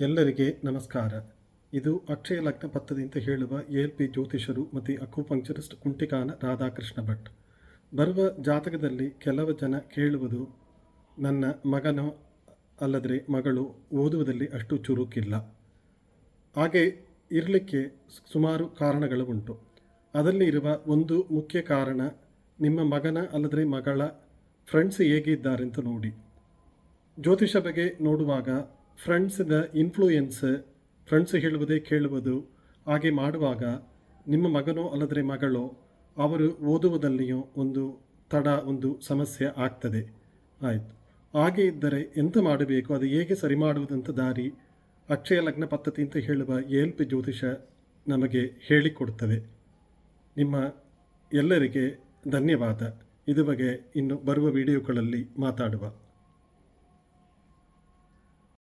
ಎಲ್ಲರಿಗೆ ನಮಸ್ಕಾರ. ಇದು ಅಕ್ಷಯ ಲಗ್ನ ಪತ್ರದಿಂದ ಅಂತ ಹೇಳುವ ಎಲ್ ಪಿ ಜ್ಯೋತಿಷರು ಮತ್ತು ಅಕ್ಯುಪಂಕ್ಚರಿಸ್ಟ್ ಕುಂಟಿಕಾನ ರಾಧಾಕೃಷ್ಣ ಭಟ್. ಬರುವ ಜಾತಕದಲ್ಲಿ ಕೆಲವು ಜನ ಕೇಳುವುದು, ನನ್ನ ಮಗನ ಅಲ್ಲದ್ರೆ ಮಗಳು ಓದುವುದಲ್ಲಿ ಅಷ್ಟು ಚುರುಕಿಲ್ಲ. ಹಾಗೆ ಇರಲಿಕ್ಕೆ ಸುಮಾರು ಕಾರಣಗಳು ಉಂಟು. ಅದರಲ್ಲಿ ಇರುವ ಒಂದು ಮುಖ್ಯ ಕಾರಣ, ನಿಮ್ಮ ಮಗನ ಅಲ್ಲದ್ರೆ ಮಗಳ ಫ್ರೆಂಡ್ಸ್ ಹೇಗಿದ್ದಾರೆ ಅಂತ ನೋಡಿ. ಜ್ಯೋತಿಷ ಬಗ್ಗೆ ನೋಡುವಾಗ ಫ್ರೆಂಡ್ಸ್ದ ಇನ್ಫ್ಲೂಯೆನ್ಸ್ ಫ್ರೆಂಡ್ಸ್ ಹೇಳುವುದೇ ಕೇಳುವುದು, ಹಾಗೆ ಮಾಡುವಾಗ ನಿಮ್ಮ ಮಗನೋ ಅಲ್ಲದ್ರೆ ಮಗಳೋ, ಅವರು ಓದುವುದಲ್ಲಿಯೂ ಒಂದು ತಡ, ಒಂದು ಸಮಸ್ಯೆ ಆಗ್ತದೆ. ಆಯಿತು. ಹಾಗೆ ಇದ್ದರೆ ಎಂತ ಮಾಡಬೇಕು? ಅದು ಹೇಗೆ ಸರಿ ಮಾಡುವುದಂತ ದಾರಿ ಅಕ್ಷಯ ಲಗ್ನ ಪದ್ಧತಿ ಅಂತ ಹೇಳುವ ಎಲ್ ಪಿ ಜ್ಯೋತಿಷ ನಮಗೆ ಹೇಳಿಕೊಡುತ್ತದೆ ನಿಮ್ಮ ಎಲ್ಲರಿಗೆ ಧನ್ಯವಾದ. ಇದು ಬಗ್ಗೆ ಇನ್ನು ಬರುವ ವಿಡಿಯೋಗಳಲ್ಲಿ ಮಾತಾಡುವ.